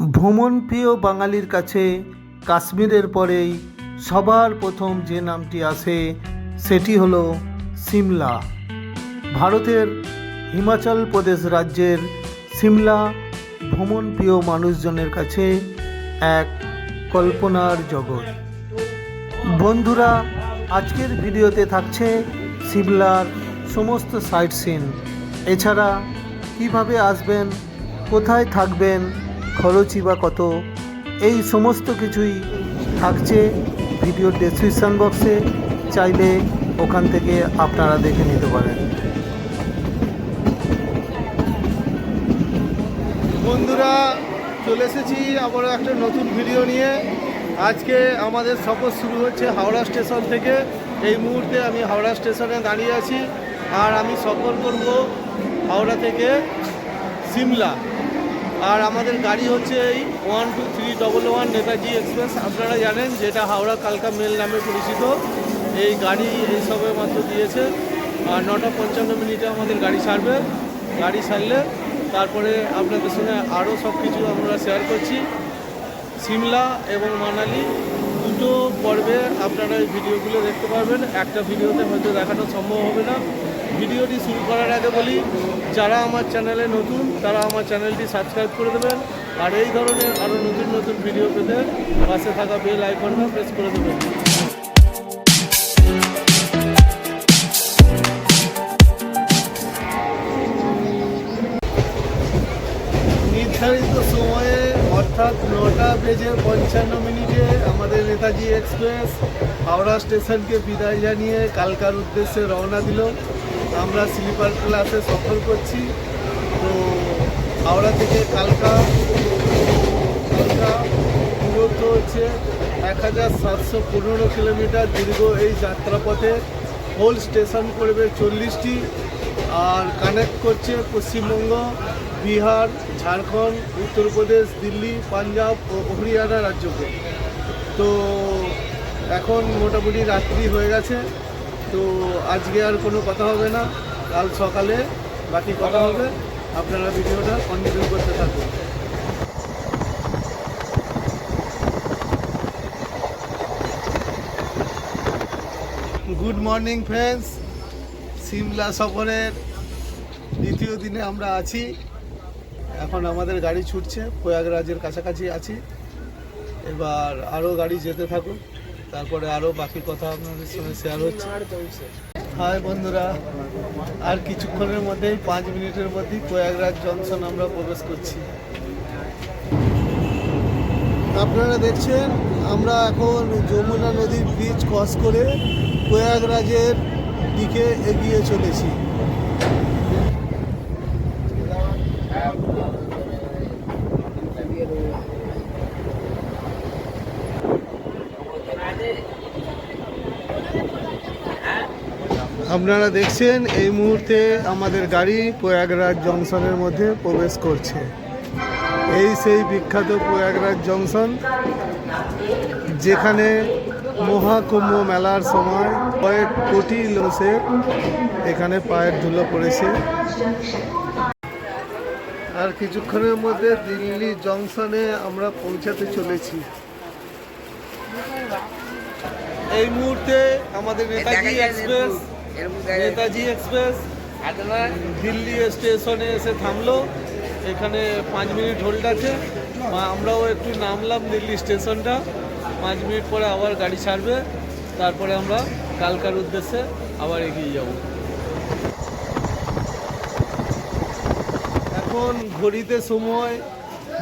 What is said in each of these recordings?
ভ্রমণপ্রিয় বাঙালির কাছে, কাশ্মীরের পরেই সবার প্রথম যে নামটি আসে, সেটি হল সিমলা। ভারতের হিমাচল প্রদেশ রাজ্যের সিমলা ভ্রমণপ্রিয় মানুষজনের কাছে এক কল্পনার জগৎ। বন্ধুরা, আজকের ভিডিওতে থাকছে সিমলার সমস্ত সাইট সিন। এছাড়া কীভাবে আসবেন, কোথায় থাকবেন খরচই বা কত, এই সমস্ত কিছুই থাকছে ভিডিওর ডেসক্রিপশান বক্সে চাইলে ওখান থেকে আপনারা দেখে নিতে পারেন। বন্ধুরা, চলে এসেছি আবারও একটা নতুন ভিডিও নিয়ে। আজকে আমাদের সফর শুরু হচ্ছে হাওড়া স্টেশন থেকে। এই মুহূর্তে আমি হাওড়া স্টেশনে দাঁড়িয়ে আছি। আর আমি সফর করব হাওড়া থেকে সিমলা। আর আমাদের গাড়ি হচ্ছে এই one two three double one Netaji express আপনারা জানেন যেটা হাওড়া কালকা মেল নামে পরিচিত। এই গাড়ি এই সবে মাত্র দিয়েছে। আর নটা পঞ্চান্ন মিনিটে আমাদের গাড়ি ছাড়বে। গাড়ি ছাড়লে তারপরে আপনাদের সঙ্গে আরও সব কিছু আমরা শেয়ার করছি। সিমলা এবং মানালি দুটো পর্বে আপনারা এই ভিডিওগুলো দেখতে পারবেন। একটা ভিডিওতে হয়তো দেখানো সম্ভব হবে না। ভিডিওটি শুরু করার আগে বলি, যারা আমার চ্যানেলে নতুন, তারা আমার চ্যানেলটি সাবস্ক্রাইব করে দেবেন। আর এই ধরনের আরও নতুন নতুন ভিডিও পেতে পাশে থাকা বেল আইকনটা প্রেস করে দেবেন। নির্ধারিত সময়ে, অর্থাৎ নটা বেজে পঞ্চান্ন মিনিটে আমাদের নেতাজি এক্সপ্রেস হাওড়া স্টেশনকে বিদায় জানিয়ে কালকার উদ্দেশ্যে রওনা দিল। আমরা স্লিপার ক্লাসে সফর করছি। তো হাওড়া থেকে কালকা কালকা দূরত্ব হচ্ছে এক হাজার সাতশো পনেরো কিলোমিটার দীর্ঘ এই যাত্রাপথে। হোল স্টেশন করবে চল্লিশটি আর কানেক্ট করছে পশ্চিমবঙ্গ, বিহার, ঝাড়খণ্ড, উত্তরপ্রদেশ, দিল্লি, পাঞ্জাব ও হরিয়ানা রাজ্যকে। তো এখন মোটামুটি রাত্রি হয়ে গেছে। তো আজকে আর কোনো কথা হবে না। কাল সকালে বাকি কথা হবে। আপনারা ভিডিওটা কন্টিনিউ করতে থাকুন। গুড মর্নিং ফ্রেন্ডস সিমলা সফরের দ্বিতীয় দিনে আমরা আছি। এখন আমাদের গাড়ি ছুটছে। প্রয়াগরাজের কাছাকাছি আছি। এবার আরও গাড়ি যেতে থাকুক। তারপরে আরও বাকি কথা আপনাদের সঙ্গে শেয়ার হচ্ছে। হাই বন্ধুরা, আর কিছুক্ষণের মধ্যেই, পাঁচ মিনিটের মধ্যেই প্রয়াগরাজ জংশন আমরা প্রবেশ করছি। আপনারা দেখছেন, আমরা এখন যমুনা নদীর ব্রিজ ক্রস করে প্রয়াগরাজের দিকে এগিয়ে চলেছি। আপনারা দেখছেন এই মুহূর্তে আমাদের গাড়ি প্রয়াগরাজ জংশনের মধ্যে প্রবেশ করছে। এই সেই বিখ্যাত প্রয়াগরাজ জংশন যেখানে মহাকুম্ভ মেলার সময় কয়েক কোটি লোকের এখানে পায়ের ধুলো পড়েছে। আর কিছুক্ষণের মধ্যে দিল্লি জংশনে আমরা পৌঁছাতে চলেছি। এই মুহূর্তে আমাদের নেতাজি এক্সপ্রেস নেতাজি এক্সপ্রেস, দিল্লি স্টেশনে এসে থামলো। এখানে পাঁচ মিনিট হোল্ড আছে। আমরাও একটু নামলাম দিল্লি স্টেশনটা। পাঁচ মিনিট পরে আবার গাড়ি ছাড়বে। তারপরে আমরা কালকার উদ্দেশ্যে আবার এগিয়ে যাব। এখন ঘড়িতে সময়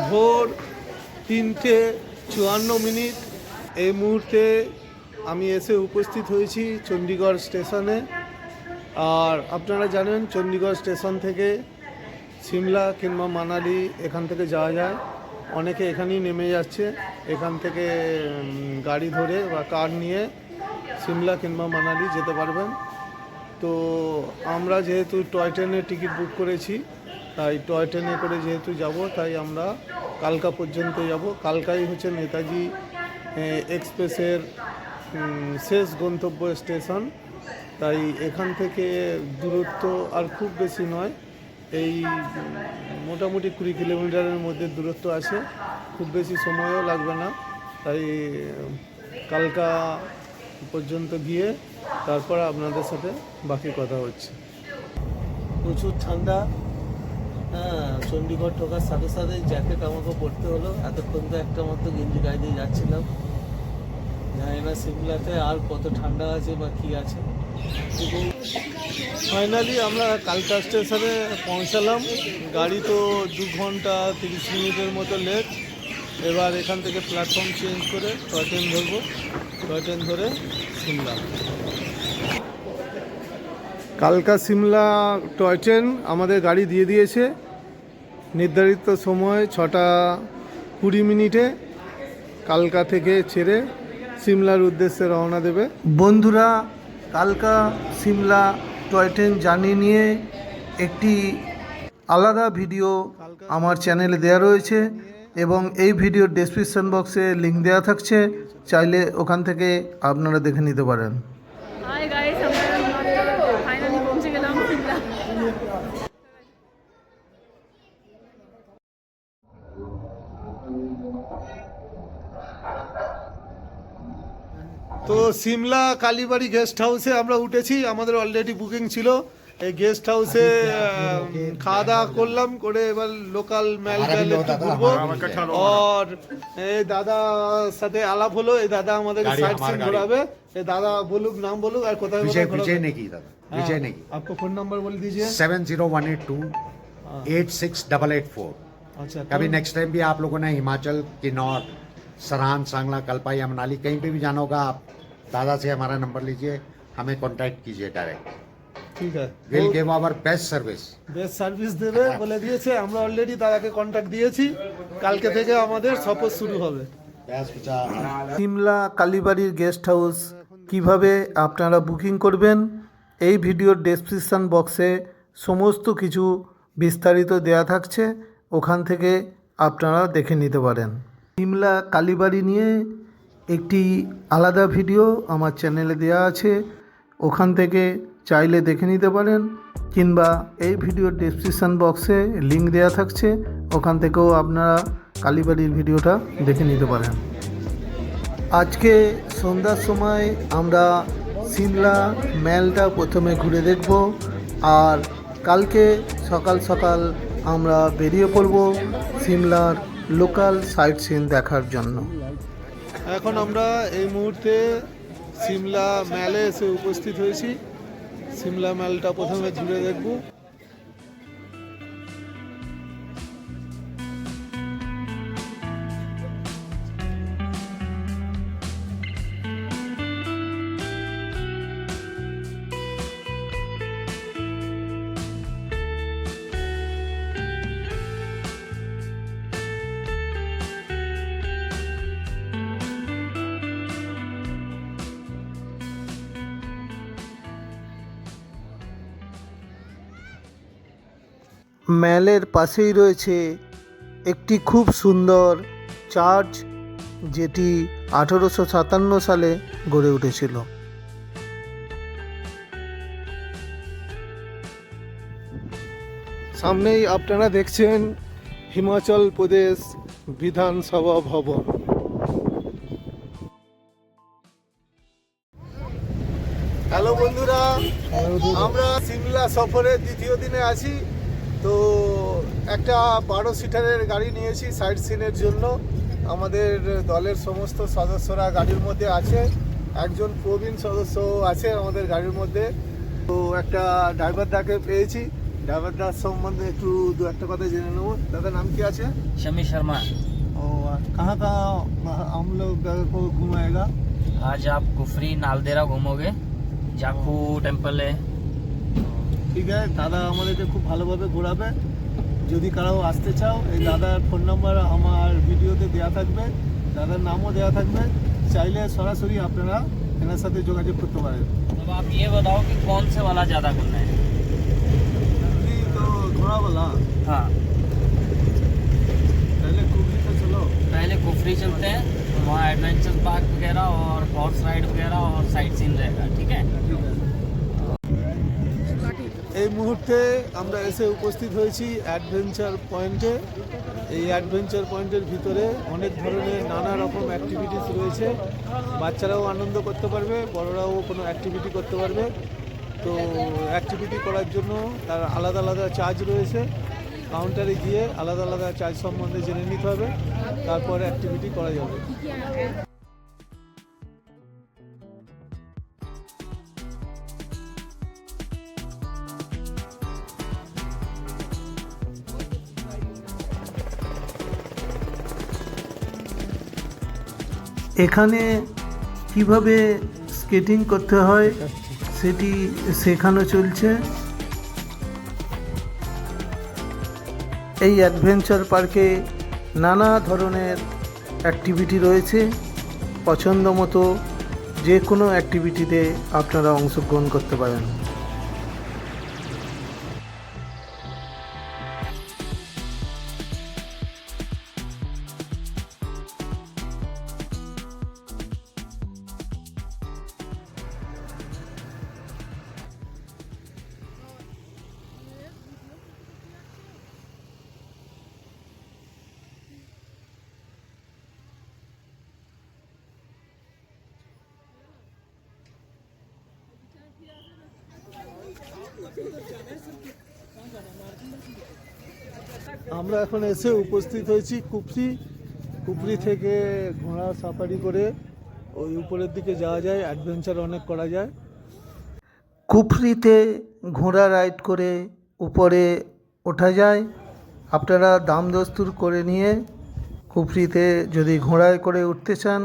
ভোর তিনটে চুয়ান্ন মিনিট। এই মুহূর্তে আমি এসে উপস্থিত হয়েছি চণ্ডীগড় স্টেশনে। আর আপনারা জানেন চণ্ডীগড় স্টেশন থেকে সিমলা কিংবা মানালি এখান থেকে যাওয়া যায়। অনেকে এখানেই নেমে যাচ্ছে। এখান থেকে গাড়ি ধরে বা কার নিয়ে সিমলা কিংবা মানালি যেতে পারবেন। তো আমরা যেহেতু টয় ট্রেনের টিকিট বুক করেছি, তাই টয় ট্রেনে করে যেহেতু যাব, তাই আমরা কালকা পর্যন্ত যাব। কালকাই হচ্ছে নেতাজি এক্সপ্রেসের শেষ গন্তব্য স্টেশন। তাই এখান থেকে দূরত্ব আর খুব বেশি নয়। এই মোটামুটি কুড়ি কিলোমিটারের মধ্যে দূরত্ব আছে। খুব বেশি সময়ও লাগবে না। তাই কালকা পর্যন্ত গিয়ে তারপর আপনাদের সাথে বাকি কথা হচ্ছে। প্রচুর ঠান্ডা। হ্যাঁ চণ্ডীগড় ঢোকার সাথে সাথে জ্যাকেট আমাকে পড়তে হলো। এতক্ষণ তো একটা মাত্র গেঞ্জি গায়ে দিয়ে যাচ্ছিলাম। জানি না সিমলাতে আর কত ঠান্ডা আছে বা কী আছে। ফাইনালি আমরা কালকা স্টেশনে পৌঁছালাম। গাড়ি তো দু ঘণ্টা তিরিশ মিনিটের মতো লেট। এবার এখান থেকে প্ল্যাটফর্ম চেঞ্জ করে টয় ট্রেন ধরবো। টয় ট্রেন ধরে সিমলা। কালকা সিমলা টয় ট্রেন আমাদের গাড়ি দিয়ে দিয়েছে। নির্ধারিত সময় ছটা কুড়ি মিনিটে কালকা থেকে ছেড়ে সিমলার উদ্দেশ্যে রওনা দেবে। বন্ধুরা কালকা সিমলা, টয় ট্রেন জার্নি নিয়ে একটি আলাদা ভিডিও আমার চ্যানেলে দেওয়া রয়েছে এবং এই ভিডিওর ডেসক্রিপশন বক্সে লিঙ্ক দেওয়া থাকছে। চাইলে ওখান থেকে আপনারা দেখে নিতে পারেন হাই গাইস আমরা ফাইনালি পৌঁছে গেলাম সিমলা তো সিমলা কালীবাড়ি গেস্ট হাউসে আমরা উঠেছি আমাদের অলরেডি বুকিং ছিল। এই গেস্ট হাউসে খাওয়া দাওয়া করলাম করে এবার লোকাল ম্যাল ঘুরবো। আর এই দাদা সাথে আলাপ হলো এই দাদা আমাদের সাইড সিন ঘোরাবে। এই দাদা বলুক নাম বলুক আর কোথায় নাকি विजय नेगी दादा विजय नेगी आपको फोन नंबर बोल दीजिए seven zero one eight two eight six double eight four अच्छा कभी नेक्स्ट टाइम भी आप लोगों सरान सांगला कल्पा या मनाली कहीं पे भी जाना होगा आप दादा से हमारा नंबर लीजिए हमें कांटेक्ट कीजिए डायरेक्ट ঠিক আছে will give our best service best service দেবে বলে দিয়েছে আমরা অলরেডি দাদাকে কন্ট্যাক্ট দিয়েছি কালকে থেকে আমাদের সফর শুরু হবে সিমলা কালীবাড়ির গেস্ট হাউস কিভাবে আপনারা বুকিং করবেন এই ভিডিওর ডেসক্রিপশান বক্সে সমস্ত কিছু বিস্তারিত দেয়া থাকছে ওখান থেকে আপনারা দেখে নিতে পারেন সিমলা কালীবাড়ি নিয়ে একটি আলাদা ভিডিও আমার চ্যানেলে দেওয়া আছে। ওখান থেকে চাইলে দেখে নিতে পারেন, কিংবা এই ভিডিওর ডেসক্রিপশান বক্সে লিঙ্ক দেওয়া থাকছে, ওখান থেকেও আপনারা কালীবাড়ির ভিডিওটা দেখে নিতে পারেন। আজকে সন্ধ্যার সময় আমরা সিমলা ম্যালটা প্রথমে ঘুরে দেখব, আর কালকে সকাল সকাল আমরা বেরিয়ে পড়ব সিমলার লোকাল সাইট সিন দেখার জন্য। এখন আমরা এই মুহূর্তে সিমলা ম্যালে এসে উপস্থিত হয়েছি। সিমলা ম্যালটা প্রথমে ঘুরে দেখব। ম্যালের পাশেই রয়েছে একটি খুব সুন্দর চার্চ যেটি আঠেরোশো সাতান্ন সালে গড়ে উঠেছিল। সামনেই আপনারা দেখছেন হিমাচল প্রদেশ বিধানসভা ভবন। হ্যালো বন্ধুরা আমরা সিমলা সফরের দ্বিতীয় দিনে আছি। তো একটা বারো সিটারের গাড়ি নিয়েছি সাইড সিনের জন্য আমাদের দলের সমস্ত সদস্যরা গাড়ির মধ্যে আছে একজন প্রবীণ সদস্য আছে আমাদের গাড়ির মধ্যে তো একটা ড্রাইভার দাকে পেয়েছি ড্রাইভার দার সম্বন্ধে একটু দু একটা কথা জেনে নেবো দাদার নাম কি আছে शमी शर्मा ও কাহা কাহা हम लोग को घुमाएगा आज आप कुफरी नालदेरा घूमोगे जाखू टेम्पल है ঠিক আছে দাদা আমাদেরকে খুব ভালোভাবে ঘোরাবে যদি কারো আসতে চাও এই দাদার ফোন নাম্বার আমার ভিডিওতে দেওয়া থাকবে দাদার নামও দেওয়া থাকবে চাইলে সরাসরি আপনারা এনার সাথে যোগাযোগ করতে পারেন अब आप ये बताओ कि कौन से वाला ज़्यादा घूमना है কুবরি তো ঘোরা বলা हाँ তাহলে কুবরি তো চলো पहले कुफरी चलते हैं वहाँ एडवेंचर पार्क वगैरह और हॉर्स राइड वगैरह और साइट सीन रहेगा ठीक है এই মুহূর্তে আমরা এসে উপস্থিত হয়েছি অ্যাডভেঞ্চার পয়েন্টে। এই অ্যাডভেঞ্চার পয়েন্টের ভিতরে অনেক ধরনের নানা রকম অ্যাক্টিভিটিস রয়েছে। বাচ্চারাও আনন্দ করতে পারবে, বড়রাও কোনো অ্যাক্টিভিটি করতে পারবে। তো অ্যাক্টিভিটি করার জন্য তার আলাদা আলাদা চার্জ রয়েছে। কাউন্টারে গিয়ে আলাদা আলাদা চার্জ সম্বন্ধে জেনে নিতে হবে। তারপর অ্যাক্টিভিটি করা যাবে। এখানে কীভাবে স্কেটিং করতে হয় সেটি শেখানো চলছে। এই অ্যাডভেঞ্চার পার্কে নানা ধরনের অ্যাক্টিভিটি রয়েছে। পছন্দ মতো যে কোনো অ্যাক্টিভিটিতে আপনারা অংশগ্রহণ করতে পারেন। আমরা এখন এসে উপস্থিত হয়েছি কুপরি কুপরি থেকে ঘোড়া সাফারি করে ওই উপরের দিকে যাওয়া যায় অ্যাডভেঞ্চার অনেক করা যায়। কুফরিতে ঘোড়া রাইড করে উপরে ওঠা যায়। আপনারা দাম দস্তুর করে নিয়ে কুফরিতে যদি ঘোড়ায় করে উঠতে চান,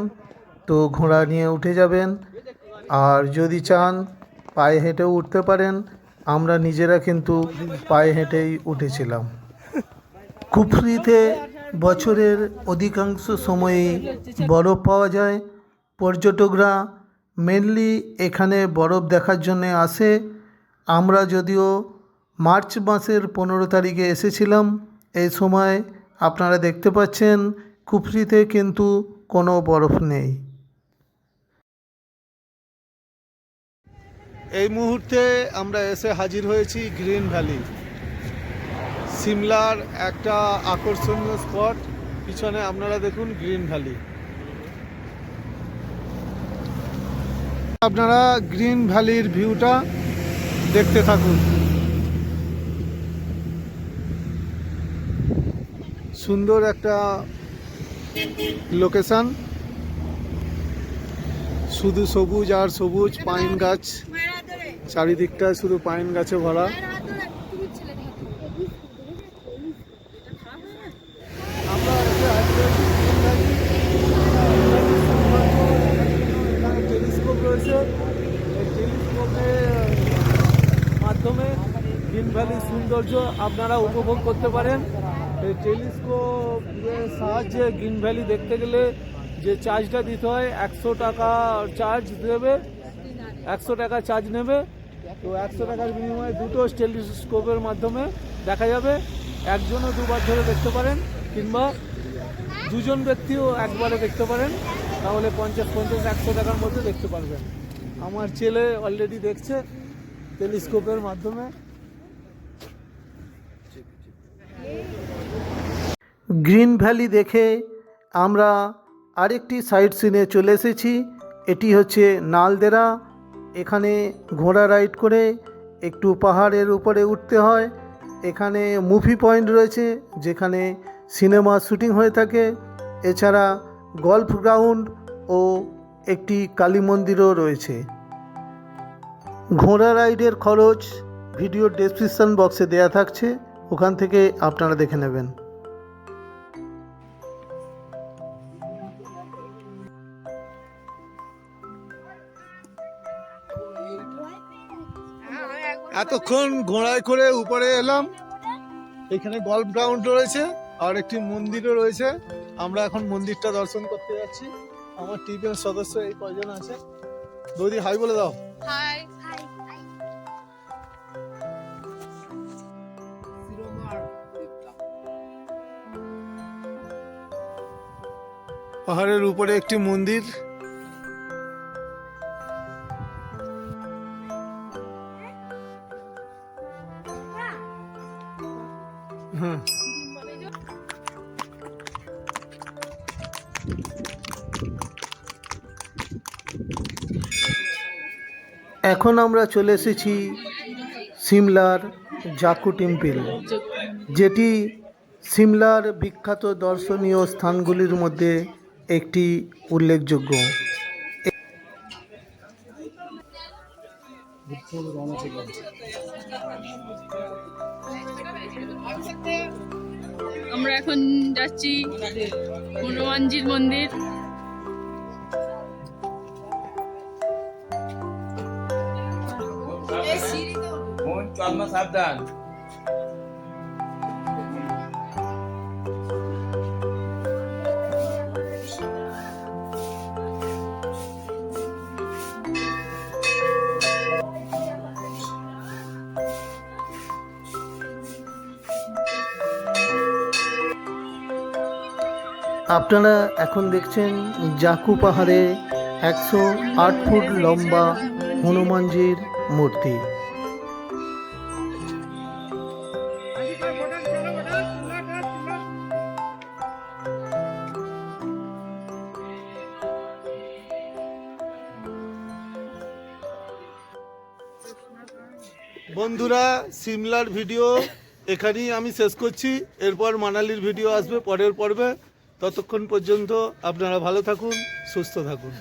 তো ঘোড়া নিয়ে উঠে যাবেন। আর যদি চান, পায়ে হেঁটেও উঠতে পারেন। আমরা নিজেরা কিন্তু পায়ে হেঁটেই উঠেছিলাম। কুফরিতে বছরের অধিকাংশ সময়েই বরফ পাওয়া যায়। পর্যটকরা মেনলি এখানে বরফ দেখার জন্য আসে। আমরা যদিও মার্চ মাসের পনেরো তারিখে এসেছিলাম, এই সময় আপনারা দেখতে পাচ্ছেন কুফরিতে কিন্তু কোনো বরফ নেই। এই মুহূর্তে আমরা এসে হাজির হয়েছি গ্রিন ভ্যালি। সিমলার একটা আকর্ষণীয় স্পট। পিছনে আপনারা দেখুন গ্রিন ভ্যালি। আপনারা গ্রিন ভ্যালির ভিউটা দেখতে থাকুন। সুন্দর একটা লোকেশান। শুধু সবুজ আর সবুজ পাইন গাছ। চারিদিকটা শুধু পাইন গাছে ভরা। মাধ্যমে গ্রিন ভ্যালির সৌন্দর্য আপনারা উপভোগ করতে পারেন। এই টেলিস্কোপের সাহায্যে গ্রিন ভ্যালি দেখতে গেলে যে চার্জটা দিতে হয়, একশো টাকা চার্জ দেবে, একশো টাকা চার্জ নেবে। তো একশো টাকার বিনিময়ে দুটো টেলিস্কোপের মাধ্যমে দেখা যাবে, একজনও দুবার ধরে দেখতে পারেন, কিংবা দুজন ব্যক্তিও একবারে দেখতে পারেন, তাহলে পঞ্চাশ পঞ্চাশ, একশো টাকার মধ্যে দেখতে পারবেন। আমার ছেলে অলরেডি দেখছে টেলিস্কোপের মাধ্যমে। গ্রিন ভ্যালি দেখে আমরা আরেকটি সাইট সিনে চলে এসেছি, এটি হচ্ছে নালদেরা। এখানে ঘোড়া রাইড করে একটু পাহাড়ের উপরে উঠতে হয়। এখানে মুভি পয়েন্ট রয়েছে, যেখানে সিনেমা শুটিং হয়ে থাকে। এছাড়া গল্ফ গ্রাউন্ড ও একটি কালী মন্দিরও রয়েছে। ঘোড়া রাইডের খরচ ভিডিও ডেসক্রিপশন বক্সে দেয়া থাকছে, ওখান থেকে আপনারা দেখে নেবেন। এতক্ষণ ঘোড়ায় করে উপরে এলাম। এখানে গল্ফ গ্রাউন্ড রয়েছে আর একটি মন্দিরও রয়েছে। আমরা এখন মন্দিরটা দর্শন করতে যাচ্ছি। আমার টিমের সদস্য এই কয়জন আছে? বৌদি হাই বলে দাও। হাই পাহাড়ের উপরে একটি মন্দির। এখন আমরা চলে এসেছি সিমলার জাকু টেম্পল, যেটি সিমলার বিখ্যাত দর্শনীয় স্থানগুলির মধ্যে একটি উল্লেখযোগ্য। আমরা এখন যাচ্ছি হনুমানজির মন্দির। সাবধান আপনারা এখন দেখছেন জাকু পাহাড়ে একশো আট ফুট লম্বা হনুমানজির মূর্তি। বন্ধুরা, সিমলার ভিডিও এখানেই আমি শেষ করছি। এরপর মানালির ভিডিও আসবে পরের পর্বে। ততক্ষণ পর্যন্ত আপনারা ভালো থাকুন, সুস্থ থাকুন।